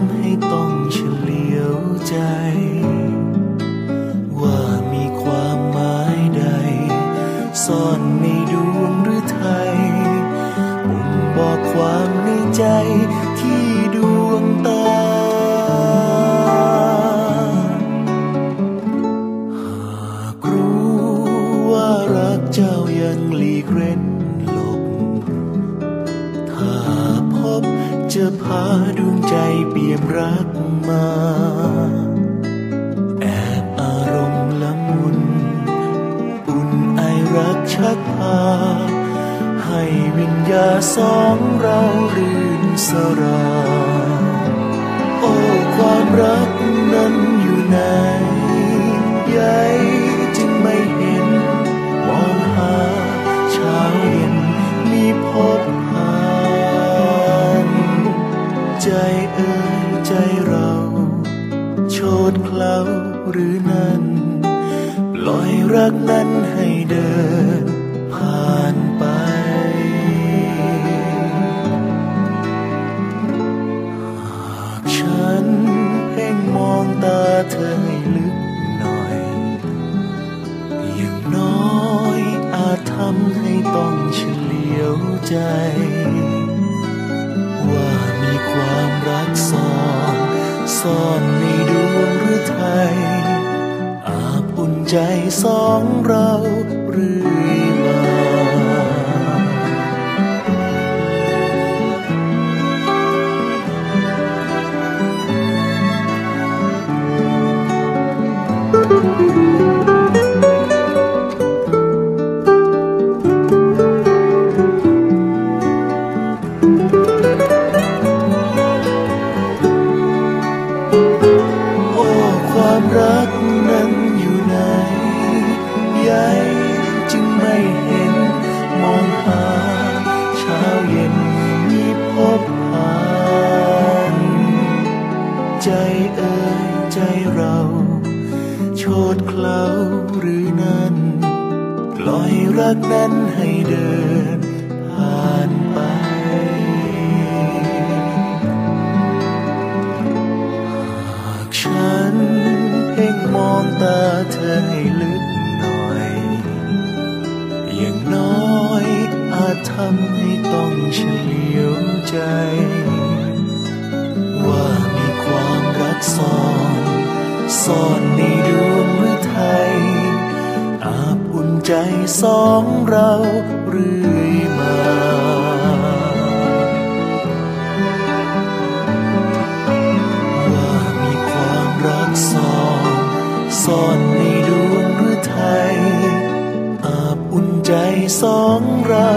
ำให้ต้องเฉลียวใจ ว่ามีความหมายใด ซ่อนในดวงหรือไทยบ่งบอกความในใจที่ดวงตา หากรู้ว่ารักเจ้ายังหลีกเร้น จะพาดวงใจเปี่ยมรักมา แอบอารมณ์ละมุน อุ่นไอรักชักพา ให้วิญญาสองเรารื่นสรา ใจเอ่ยใจเรา โชดเคล้าหรือนั้น ปล่อยรักนั้นให้เดิน ผ่านไป หากฉันเพ่งมองตาเธอให้ลึกหน่อย อย่างน้อยอาจทำให้ต้องเฉลียวใจ ซ่อนซ่อนในดวงหรือไทยอาบอุ่นใจสองเราเรื่อยมา เคล้าหรือนั้นปล่อยรักนั้นให้เดินผ่านไป หากฉันเพ่งมองตาเธอให้ลึกหน่อย อย่างน้อยอาจทำให้ต้องเฉลียวใจ ใจสองเราเรื่อยมาว่ามีความรักซ่อนซ่อนในดวงหรือไทยอาบอุ่นใจสองเรา